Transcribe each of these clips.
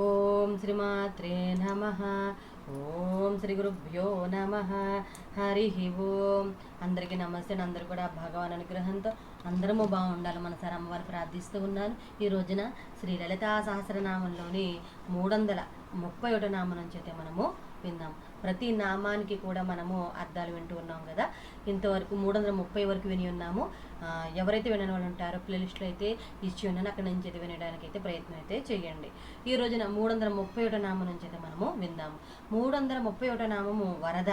ఓం శ్రీమాత్రే నమ. ఓం శ్రీ గురుభ్యో నమ. హరి ఓం. అందరికీ నమస్తే. అందరూ కూడా భగవాన్ అనుగ్రహంతో అందరము బాగుండాలి మనసారి అమ్మవారు ప్రార్థిస్తూ ఉన్నాను. ఈ రోజున శ్రీ లలితా సహస్రనామంలోని మూడు వందల ముప్పై ఒకటో నామం నుంచి అయితే మనము విందాం. ప్రతి నామానికి కూడా మనము అర్థాలు వింటూ ఉన్నాం కదా. ఇంతవరకు మూడు వందల ముప్పై వరకు విని ఉన్నాము. ఎవరైతే వినని వాళ్ళు ఉంటారో ప్లేలిస్ట్లో అయితే ఇచ్చి ఉన్నాను. అక్కడ నుంచి అయితే వినడానికి అయితే ప్రయత్నం అయితే చేయండి. ఈ రోజున మూడు వందల ముప్పై ఒకటో నామం నుంచి అయితే మనము విందాము. మూడు వందల ముప్పై ఒకటో నామము వరద.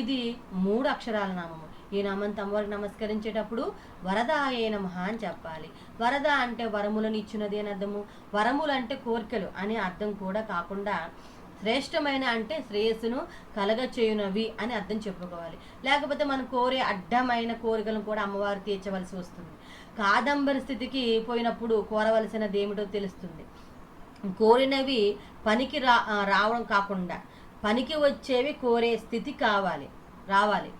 ఇది మూడు అక్షరాల నామము. ఈ నామం అమ్మవారికి నమస్కరించేటప్పుడు వరద వరదాయే నమః అని చెప్పాలి. వరద అంటే వరములను ఇచ్చినది అని అర్థము. వరములు అంటే కోరికలు అనే అర్థం కూడా కాకుండా శ్రేష్టమైన అంటే శ్రేయస్సును కలగ చేయునవి అని అర్థం చెప్పుకోవాలి. లేకపోతే మనం కోరే అడ్డమైన కోరికలను కూడా అమ్మవారు తీర్చవలసి వస్తుంది. కాదంబరి స్థితికి పోయినప్పుడు కోరవలసినది ఏమిటో తెలుస్తుంది. కోరినవి పనికి రా రావడం కాకుండా పనికి వచ్చేవి కోరే స్థితి కావాలి రావాలి.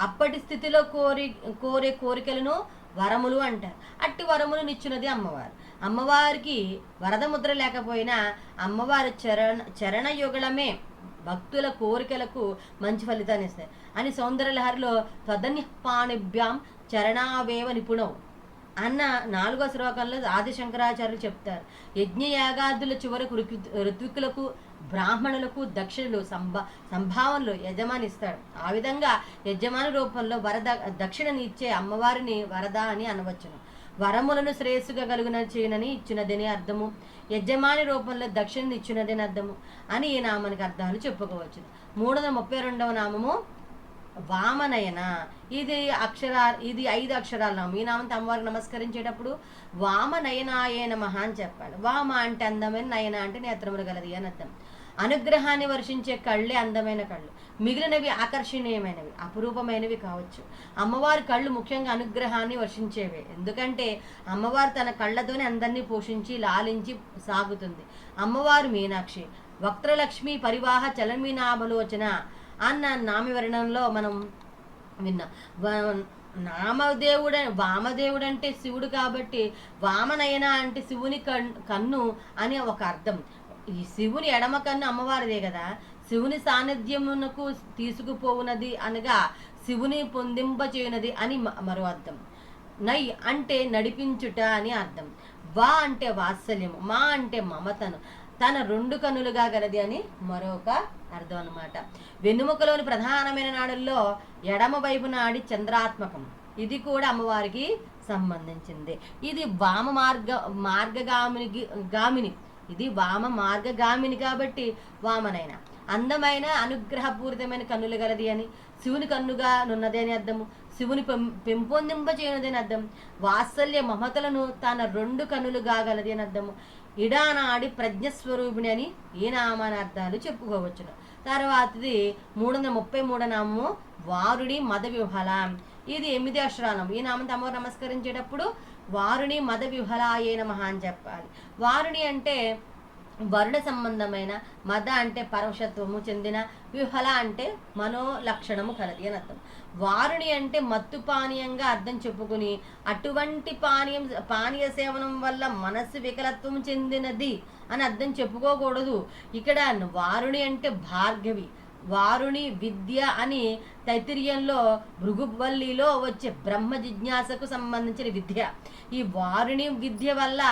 అప్పటి స్థితిలో కోరి కోరే కోరికలను వరములు అంటారు. అట్టి వరములు నిచ్చినది అమ్మవారు. అమ్మవారికి వరద ముద్ర లేకపోయినా అమ్మవారి చరణ చరణయుగళమే భక్తుల కోరికలకు మంచి ఫలితాన్ని ఇస్తాయి. అని సౌందర్యలహరిలో తదన్యపాణిభ్యాం చరణావేవ నిపుణవు అన్న నాలుగో శ్లోకంలో ఆది శంకరాచార్యులు చెప్తారు. యజ్ఞయాగాదుల చివరకు ఋతు- ఋత్వికులకు బ్రాహ్మణులకు దక్షిణలు సంభా సంభావనలు యజమాని ఇస్తాడు. ఆ విధంగా యజమాని రూపంలో వరద దక్షిణని ఇచ్చే అమ్మవారిని వరద అని అనవచ్చును. వరములను శ్రేయస్సుగా కలుగున చేయనని ఇచ్చినదని అర్థము. యజమాని రూపంలో దక్షిణని ఇచ్చినదని అర్థము అని ఈ నామానికి అర్థాలు చెప్పుకోవచ్చు. మూడు వందల ముప్పై రెండవ నామము వామనయన. ఇది అక్షర ఇది ఐదు అక్షరాల నామం. ఈ నామంతో అమ్మవారికి నమస్కరించేటప్పుడు వామనయనాయ నమ అని చెప్పాలి. వామ అంటే అందమైన నయన అంటే నేత్రములు గలది అని అర్థం. అనుగ్రహాన్ని వర్షించే కళ్ళే అందమైన కళ్ళు. మిగిలినవి ఆకర్షణీయమైనవి అపురూపమైనవి కావచ్చు. అమ్మవారి కళ్ళు ముఖ్యంగా అనుగ్రహాన్ని వర్షించేవే. ఎందుకంటే అమ్మవారు తన కళ్ళతోనే అందరినీ పోషించి లాలించి సాగుతుంది. అమ్మవారు మీనాక్షి. వక్త్రలక్ష్మి పరివాహ చలమీనాభలోచన అన్న నామవివరణంలో మనం విన్నాం. నామదేవుడు వామదేవుడు అంటే శివుడు కాబట్టి వామనయన అంటే శివుని కన్- కన్ను అని ఒక అర్థం. ఈ శివుని ఎడమ కన్ను అమ్మవారిదే కదా. శివుని సాన్నిధ్యమునకు తీసుకుపోవునది అనగా శివుని పొందింపచేయునది అని మ- మరో అర్థం. నై అంటే నడిపించుట అని అర్థం. వా అంటే వాత్సల్యం మా అంటే మమతను. తన రెండు కన్నులుగా గలది అని మరొక అర్థం అనమాట వెన్నుముకలోని ప్రధానమైన నాడుల్లో ఎడమ వైపు నాడి చంద్రాత్మకం. ఇది కూడా అమ్మవారికి సంబంధించింది. ఇది వామ మార్గ మార్గగామిని గామిని ఇది వామ మార్గగామిని కాబట్టి వామనైన. అందమైన అనుగ్రహపూరితమైన కన్నులు గలది అని శివుని కన్నుగా నున్నది అని అర్థము. శివుని పెం పెంపొందింప చేయనది అర్థం. వాత్సల్య మమతలను తన రెండు కన్నులుగా గలది అని అర్థము. ఇడానాడి ప్రజ్ఞస్వరూపిణి అని ఈ నామాన అర్థాలు చెప్పుకోవచ్చును. తర్వాతది మూడు వందల ముప్పై మూడో నామము వారుడి మద విహల ఇది ఎనిమిది అక్షరాలం ఈ నామం తమ నమస్కరించేటప్పుడు వారుని మద విహలాయే నమ అని చెప్పాలి. వారుని అంటే వరుణ సంబంధమైన మద అంటే పరవశత్వము చెందిన విహల అంటే మనో లక్షణము కలది అని అర్థం. వారుని అంటే మత్తు పానీయంగా అర్థం చెప్పుకుని అటువంటి పానీయం పానీయ సేవనం వల్ల మనస్సు వికలత్వం చెందినది అని అర్థం చెప్పుకోకూడదు. ఇక్కడ వారుని అంటే భార్గవి. వారుని విద్య అని తైతిర్యంలో భృగువల్లిలో వచ్చే బ్రహ్మ జిజ్ఞాసకు సంబంధించిన విద్య. ఈ వారుని విద్య వల్ల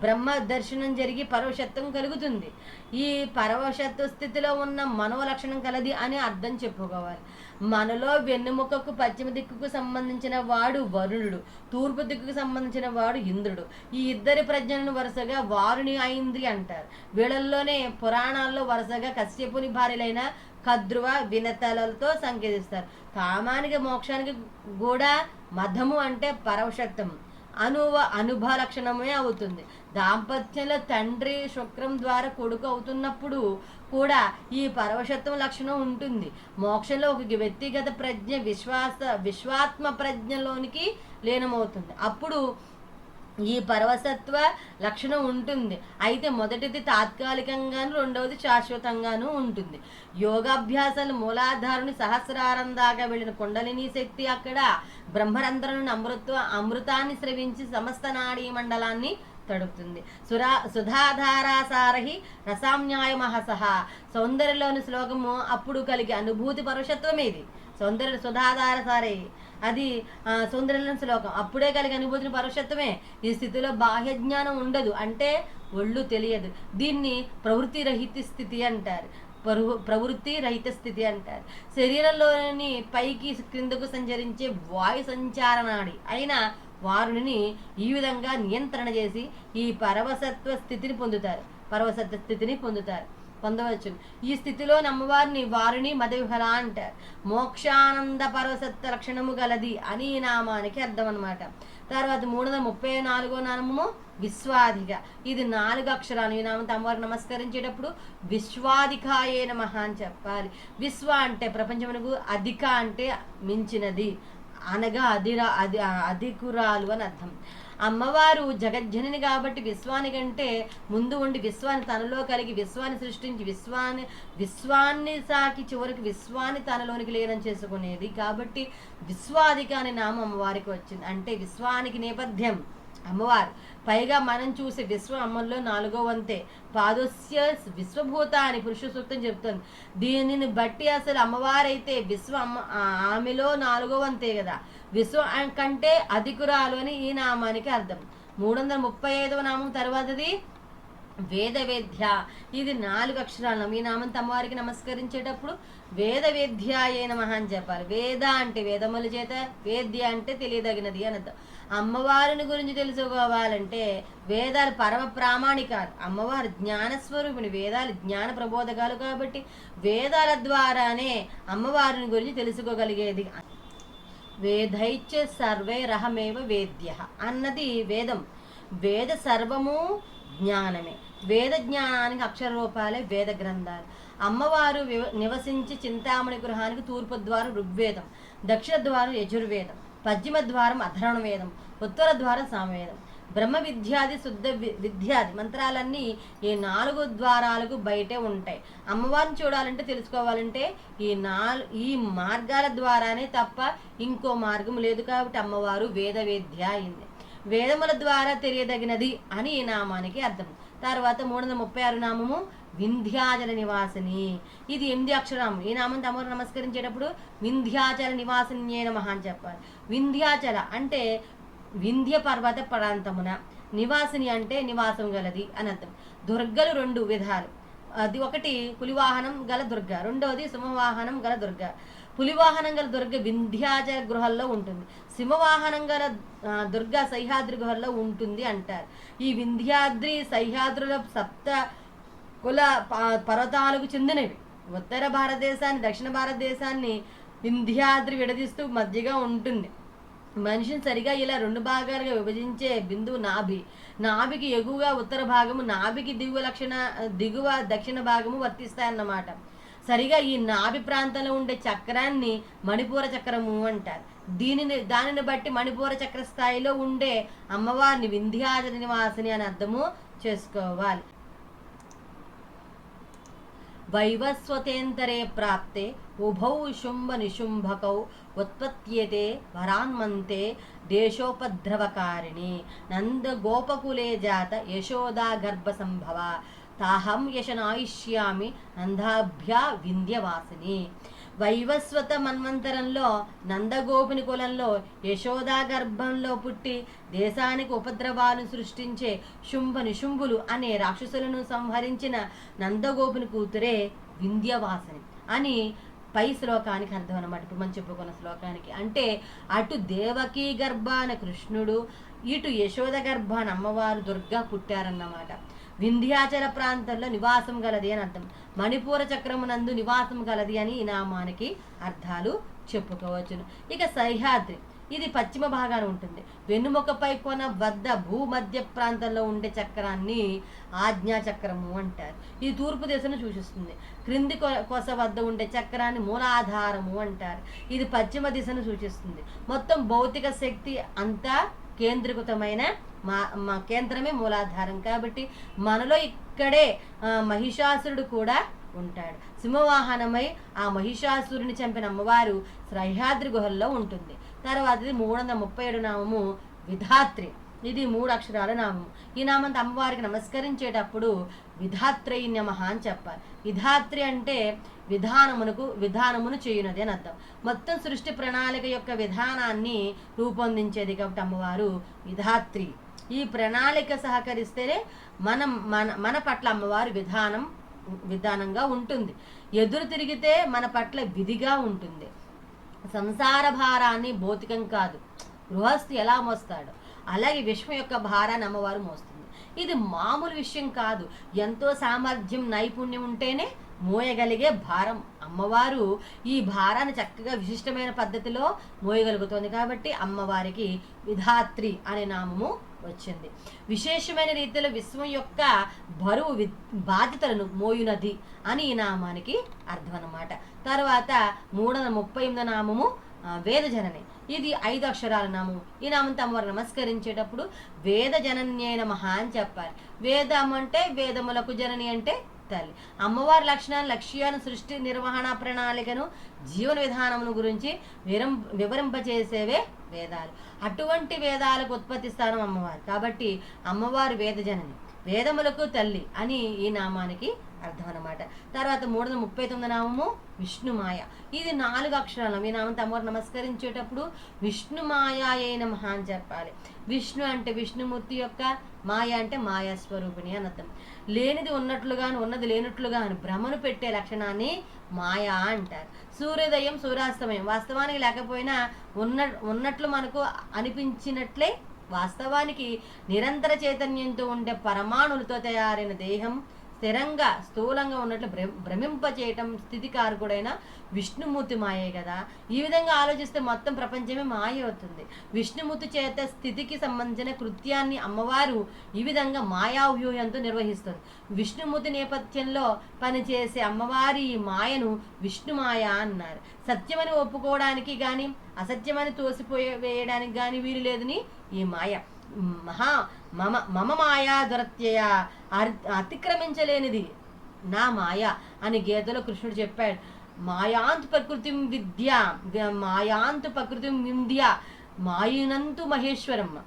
బ్రహ్మ దర్శనం జరిగి పరవశత్వం కలుగుతుంది. ఈ పరవశత్వ స్థితిలో ఉన్న మనోలక్షణం కలది అని అర్థం చెప్పుకోవాలి. మనలో వెన్నుముకకు పశ్చిమ దిక్కుకు సంబంధించిన వాడు వరుణుడు తూర్పు దిక్కుకు సంబంధించిన వాడు ఇంద్రుడు. ఈ ఇద్దరి ప్రజ్ఞలను వరుసగా వారుని ఐంద్రి అంటారు. వీళ్ళల్లోనే పురాణాల్లో వరుసగా కశ్యపుని భార్యలైన కద్రువ వినతలతో సంకేతిస్తారు. కామానికి మోక్షానికి కూడా మధము అంటే పరవశత్వం. అనువ అనుభవ లక్షణమే అవుతుంది. దాంపత్యంలో తండ్రి శుక్రం ద్వారా కొడుకు అవుతున్నప్పుడు కూడా ఈ పరవశత్వం లక్షణం ఉంటుంది. మోక్షంలో ఒక వ్యక్తిగత ప్రజ్ఞ విశ్వాస విశ్వాత్మ ప్రజ్ఞలోనికి లీనమవుతుంది. అప్పుడు ఈ పరవసత్వ లక్షణం ఉంటుంది. అయితే మొదటిది తాత్కాలికంగాను రెండవది శాశ్వతంగాను ఉంటుంది. యోగాభ్యాసాలు మూలాధారుని సహస్రారందాగా వెళ్ళిన కుండలిని శక్తి అక్కడ బ్రహ్మరంధ్రను అమృత అమృతాన్ని స్రవించి సమస్త నాడీ మండలాన్ని తడుపుతుంది. సురా సుధాధారాసారహి రసామ్యాయమహ సహా సౌందర్యలోని శ్లోకము అప్పుడు కలిగే అనుభూతి పరుషత్వం ఇది. సౌందర్య సుధాధారసారహి అది సౌందర్యం శ్లోకం. అప్పుడే కలిగి అనుభూతిని పరుషత్వమే ఈ స్థితిలో బాహ్య జ్ఞానం ఉండదు. అంటే ఒళ్ళు తెలియదు. దీన్ని ప్రవృత్తి రహిత స్థితి అంటారు. పరు ప్రవృత్తి రహిత స్థితి అంటారు. శరీరంలోని పైకి క్రిందకు సంచరించే వాయు సంచారనాడి అయిన వారుని ఈ విధంగా నియంత్రణ చేసి ఈ పరవసత్వ స్థితిని పొందుతారు. పరవసత్వ స్థితిని పొందుతారు. పొందవచ్చు ఈ స్థితిలో అమ్మవారిని వారిని మదవిహల అంటారు. మోక్షానంద పరవసత్వ లక్షణము గలది అని ఈ నామానికి అర్థం అనమాట తర్వాత మూడు వందల ముప్పై నాలుగో నామము విశ్వాధిక. ఇది నాలుగు అక్షరాలు. ఈ నామంతో అమ్మవారు నమస్కరించేటప్పుడు విశ్వాధికాయే నమః అని చెప్పాలి. విశ్వ అంటే ప్రపంచమునకు అధిక అంటే మించినది. అనగా అధిరా అది అధికురాలు అని అర్థం. అమ్మవారు జగజ్జనని కాబట్టి విశ్వాని కంటే ముందు ఉండి విశ్వాన్ని తనలో కలిగి విశ్వాన్ని సృష్టించి విశ్వాన్ని విశ్వాన్ని సాకి చివరికి విశ్వాన్ని తనలోనికి లీనం చేసుకునేది. కాబట్టి విశ్వాధిక అనే నామం అమ్మవారికి వచ్చింది. అంటే విశ్వానికి నేపథ్యం. అమ్మవారు పైగా మనం చూసే విశ్వ అమ్మల్లో నాలుగో వంతే పాదస్య విశ్వభూత అని పురుష సూక్తం చెప్తుంది దీనిని బట్టి అసలు అమ్మవారైతే విశ్వ అమ్మ ఆమెలో నాలుగో వంతే కదా. విశ్వ కంటే అధికురాలు అని ఈ నామానికి అర్థం. మూడు వందల ముప్పై ఐదవ నామం తర్వాతది వేద వేద్య ఇది నాలుగు అక్షరాలు ఈ నామంతో అమ్మవారికి నమస్కరించేటప్పుడు వేద వేద్యాయే నమః అని చెప్పాలి. వేద అంటే వేదముల చేత వేద్య అంటే తెలియదగినది అని అర్థం. అమ్మవారిని గురించి తెలుసుకోవాలంటే వేదాలు పరమ ప్రామాణికాలు. అమ్మవారు జ్ఞానస్వరూపిణి వేదాలు జ్ఞాన ప్రబోధకాలు కాబట్టి వేదాల ద్వారానే అమ్మవారిని గురించి తెలుసుకోగలిగేది. వేదైత్య సర్వే రహమేవ వేద్య అన్నది వేదం. వేద సర్వము జ్ఞానమే. వేద జ్ఞానానికి అక్షర రూపాలే వేద గ్రంథాలు. అమ్మవారు వివ- నివసించి చింతామణి గృహానికి తూర్పు ద్వారం ఋగ్వేదం దక్షిణ ద్వారం యజుర్వేదం. పశ్చిమ ద్వారం అధర్వణ వేదం ఉత్తర ద్వారం సామవేదం. బ్రహ్మ విద్యాది శుద్ధ వి- విద్యాది మంత్రాలన్నీ ఈ నాలుగు ద్వారాలకు బయటే ఉంటాయి. అమ్మవారిని చూడాలంటే తెలుసుకోవాలంటే ఈ నాలు ఈ మార్గాల ద్వారానే తప్ప ఇంకో మార్గం లేదు కాబట్టి అమ్మవారు వేద వేద్య అయింది. వేదముల ద్వారా తెలియదగినది అని ఈ నామానికి అర్థం. తర్వాత మూడు వందల ముప్పై ఆరు నామము వింధ్యాచల నివాసిని. ఇది ఎనిమిది అక్షరం ఈ నామం తమరు నమస్కరించేటప్పుడు? వింధ్యాచల నివాసిని నమ అని చెప్పాలి. వింధ్యాచల అంటే వింధ్య పర్వత ప్రాంతమున. నివాసిని అంటే నివాసం గలది అని అర్థం. దుర్గలు రెండు విధాలు. అది ఒకటి పులివాహనం గల దుర్గ. రెండవది సింహవాహనం గల దుర్గ. పులివాహనం గల దుర్గ వింధ్యాచల గృహల్లో ఉంటుంది. సింహవాహనం గల దుర్గ సహ్యాద్రి గుహల్లో ఉంటుంది అంటారు. ఈ వింధ్యాద్రి సహ్యాద్రుల సప్త కుల ప- పర్వతాలకు చెందినవి. ఉత్తర భారతదేశాన్ని దక్షిణ భారతదేశాన్ని వింధ్యాద్రి విడదీస్తూ మధ్యగా ఉంటుంది. మనిషిని సరిగా ఇలా రెండు భాగాలుగా విభజించే బిందువు నాభి. నాభికి ఎగువగా ఉత్తర భాగము నాభికి దిగువ లక్షణ దిగువ దక్షిణ భాగము వర్తిస్తాయన్నమాట. సరిగా ఈ నాభి ప్రాంతంలో ఉండే చక్రాన్ని మణిపూర చక్రము అంటారు. దీనిని దానిని బట్టి మణిపూర చక్ర స్థాయిలో ఉండే అమ్మవారిని వింధ్యాచల నివాసిని అని అర్థము చేసుకోవాలి. వైవస్వతేంతరే ప్రాప్తే ఉభౌ శుంభ నిశుంభకౌ ఉత్పత్యేతే వరాన్మంతే దేశోపద్రవకారిణి నంద గోపకులే జాత యశోదా గర్భ సంభవ వైవస్వత మన్వంతరంలో నందగోపుని కులంలో యశోదా గర్భంలో పుట్టి దేశానికి ఉపద్రవాలను సృష్టించే శుంభ నిశుంభులు అనే రాక్షసులను సంహరించిన నందగోపుని కూతురే వింధ్యవాసని అని పై శ్లోకానికి అర్థం అనమాట ఇప్పుడు మనం చెప్పుకున్న శ్లోకానికి. అంటే అటు దేవకీ గర్భాన కృష్ణుడు ఇటు యశోద గర్భాన అమ్మవారు దుర్గా పుట్టారన్నమాట. వింధ్యాచల ప్రాంతంలో నివాసం గలది అని అర్థం. మణిపూర చక్రమునందు నివాసం గలది అని ఈ నామానికి అర్థాలు చెప్పుకోవచ్చును. ఇక సహ్యాద్రి ఇది పశ్చిమ భాగాన ఉంటుంది. వెన్నుముకపై కొన వద్ద భూమధ్య ప్రాంతంలో ఉండే చక్రాన్ని ఆజ్ఞా చక్రము అంటారు. ఇది తూర్పు దిశను సూచిస్తుంది. క్రింది కొస వద్ద ఉండే చక్రాన్ని మూలాధారము అంటారు. ఇది పశ్చిమ దిశను సూచిస్తుంది. మొత్తం భౌతిక శక్తి అంతా కేంద్రీకృతమైన మా మా కేంద్రమే మూలాధారం. కాబట్టి మనలో ఇక్కడే మహిషాసురుడు కూడా ఉంటాడు. సింహవాహనమై ఆ మహిషాసురుని చంపిన అమ్మవారు సహ్యాద్రి గుహల్లో ఉంటుంది. తర్వాతది మూడు వందల ముప్పై ఏడు నామము విధాత్రి. ఇది మూడు అక్షరాల నామం. ఈ నామంతో అమ్మవారికి నమస్కరించేటప్పుడు విధాత్రయి నమః అని చెప్పాలి. విధాత్రి అంటే విధానమునకు విధానమును చేయునది అని అర్థం. మొత్తం సృష్టి ప్రణాళిక యొక్క విధానాన్ని రూపొందించేది కాబట్టి అమ్మవారు విధాత్రి. ఈ ప్రణాళిక సహకరిస్తేనే మనం మన మన పట్ల అమ్మవారి విధానం విధానంగా ఉంటుంది. ఎదురు తిరిగితే మన పట్ల విధిగా ఉంటుంది. సంసార భారాన్ని భౌతికం కాదు. గృహస్థి ఎలా మోస్తాడు? అలాగే విశ్వం యొక్క భారాన్ని అమ్మవారు మోస్తుంది. ఇది మామూలు విషయం కాదు. ఎంతో సామర్థ్యం నైపుణ్యం ఉంటేనే మోయగలిగే భారం. అమ్మవారు ఈ భారాన్ని చక్కగా విశిష్టమైన పద్ధతిలో మోయగలుగుతోంది కాబట్టి అమ్మవారికి విధాత్రి అనే నామము వచ్చింది. విశేషమైన రీతిలో విశ్వం యొక్క బరువు వి బాధ్యతలను మోయునది అని ఈ నామానికి అర్థం అన్నమాట తర్వాత మూడు వందల ముప్పై ఎనిమిది నామము వేదజనని ఇది ఐదు అక్షరాల నామం. ఈ నామంతో అమ్మవారు నమస్కరించేటప్పుడు వేద జనన్యైన మహా అని చెప్పాలి. వేదం అంటే వేదములకు జనని అంటే తల్లి. అమ్మవారి లక్షణాలు లక్ష్యాన్ని సృష్టి నిర్వహణ ప్రణాళికను జీవన విధానమును గురించి విరం వివరింపచేసేవే వేదాలు. అటువంటి వేదాలకు ఉత్పత్తి స్థానం అమ్మవారు. కాబట్టి అమ్మవారు వేదజనని వేదములకు తల్లి అని ఈ నామానికి అర్థం అనమాట తర్వాత మూడు వందల ముప్పై తొమ్మిది నామము విష్ణుమాయ. ఇది నాలుగు అక్షరాలు. ఈ నామం అమ్మవారు నమస్కరించేటప్పుడు విష్ణుమాయ అయిన మహా అని చెప్పాలి విష్ణు అంటే విష్ణుమూర్తి యొక్క మాయ అంటే మాయా స్వరూపిణి అని అర్థం. లేనిది ఉన్నట్లుగాను ఉన్నది లేనట్లుగాను భ్రమను పెట్టే లక్షణాన్ని మాయా అంటారు. సూర్యోదయం సూర్యాస్తమయం వాస్తవానికి లేకపోయినా ఉన్న ఉన్నట్లు మనకు అనిపించినట్లే వాస్తవానికి నిరంతర చైతన్యంతో ఉండే పరమాణులతో తయారైన దేహం స్థిరంగా స్థూలంగా ఉన్నట్లు భ్ర భ్రమింపచేయటం స్థితికారకుడైన విష్ణుమూర్తి మాయే కదా. ఈ విధంగా ఆలోచిస్తే మొత్తం ప్రపంచమే మాయ అవుతుంది. విష్ణుమూర్తి చేత స్థితికి సంబంధించిన కృత్యాన్ని అమ్మవారు ఈ విధంగా మాయా వ్యూహంతో నిర్వహిస్తుంది విష్ణుమూర్తి నేపథ్యంలో పనిచేసే అమ్మవారి ఈ మాయను విష్ణుమాయ అన్నారు. సత్యమని ఒప్పుకోవడానికి కానీ అసత్యమని తోసిపోయే వేయడానికి కానీ వీలు లేదని ఈ మాయ. మహా మమ మమ మాయా దురత్యయ అర్- అతిక్రమించలేనిది. నా మాయ అని గీతలో కృష్ణుడు చెప్పాడు. మాయాంతు ప్రకృతిం విద్య వ- మాయాంతు ప్రకృతిం వింధ్య మాయినంతు మహేశ్వరమ్మ.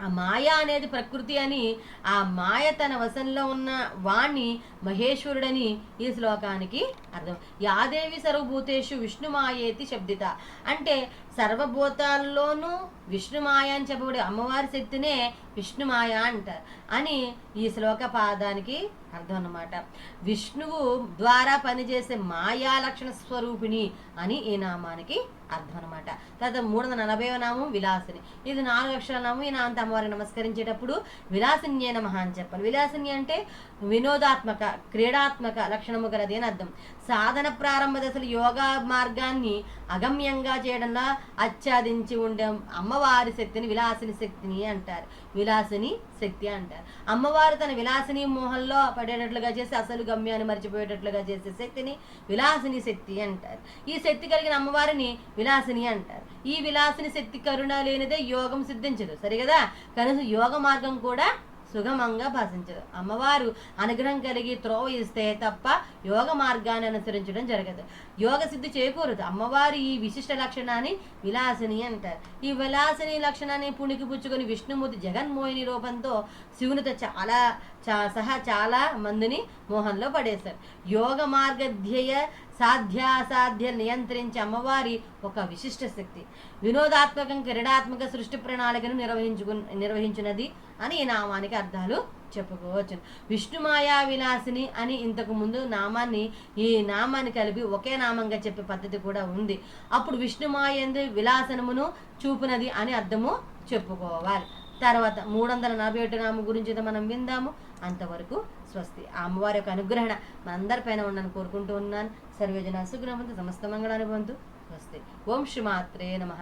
ఆ మాయ అనేది ప్రకృతి అని ఆ మాయ తన వశంలో ఉన్న వాణ్ణి మహేశ్వరుడని ఈ శ్లోకానికి అర్థం. యాదేవి సర్వభూతేషు విష్ణుమాయేతి శబ్దిత. అంటే సర్వభూతాల్లోనూ విష్ణుమాయ అని చెప్పబడే అమ్మవారి శక్తినే విష్ణుమాయ అంటారు అని ఈ శ్లోక పాదానికి అర్థం అన్నమాట. విష్ణువు ద్వారా పనిచేసే మాయా లక్షణ స్వరూపిణి అని ఈ నామానికి అర్థం అనమాట తర్వాత మూడు వందల నలభైవ నామం విలాసిని. ఇది నాలుగు అక్షరాల నామం ఈ నామంతో అమ్మవారిని నమస్కరించేటప్పుడు విలాసిన్యే నమ అని చెప్పాలి. విలాసిని అంటే వినోదాత్మక క్రీడాత్మక లక్షణము గలది అని అర్థం. సాధన ప్రారంభ దశలు యోగా మార్గాన్ని అగమ్యంగా చేయడంలో ఆచ్ఛాదించి ఉండే అమ్మవారి శక్తిని విలాసిని శక్తిని అంటారు. విలాసిని శక్తి అంటారు. అమ్మవారు తన విలాసిని మోహంలో పడేటట్లుగా చేసి అసలు గమ్యాన్ని మర్చిపోయేటట్లుగా చేసే శక్తిని విలాసిని శక్తి అంటారు. ఈ శక్తి కలిగిన అమ్మవారిని విలాసిని అంటారు. ఈ విలాసిని శక్తి కరుణ లేనిదే యోగం సిద్ధించదు. సరే కదా కనీసం యోగ మార్గం కూడా సుగమంగా భాషించదు. అమ్మవారు అనుగ్రహం కలిగి త్రోవ ఇస్తే తప్ప యోగ మార్గాన్ని అనుసరించడం జరగదు. యోగ సిద్ధి చేకూరదు అమ్మవారి ఈ విశిష్ట లక్షణాన్ని విలాసిని అంటారు. ఈ విలాసిని లక్షణాన్ని పుణికి పుచ్చుకొని విష్ణుమూర్తి జగన్మోహిని రూపంతో శివునితో చాలా చా సహా చాలా మందిని మోహంలో పడేశారు. యోగ మార్గధ్యేయ సాధ్యాసాధ్య నియంత్రించే అమ్మవారి ఒక విశిష్ట శక్తి. వినోదాత్మకం క్రీడాత్మక సృష్టి ప్రణాళికను నిర్వహించుకు నిర్వహించినది అని ఈ నామానికి అర్థాలు చెప్పుకోవచ్చు. విష్ణుమాయా విలాసిని అని ఇంతకు ముందు నామాన్ని ఈ నామాన్ని కలిపి ఒకే నామంగా చెప్పే పద్ధతి కూడా ఉంది. అప్పుడు విష్ణుమాయ ఎందు విలాసనమును చూపునది అని అర్థము చెప్పుకోవాలి. తర్వాత మూడు వందల నలభై ఒకటి నామ గురించి మనం విందాము. అంతవరకు స్వస్తి. ఆ అమ్మవారి యొక్క అనుగ్రహణ మనందరిపైన ఉండని కోరుకుంటూ ఉన్నాను. సర్వేజన సుగ్రహంతు సమస్త మంగళానుభవంతు స్వస్తి ఓం శ్రీ మాత్రే నమః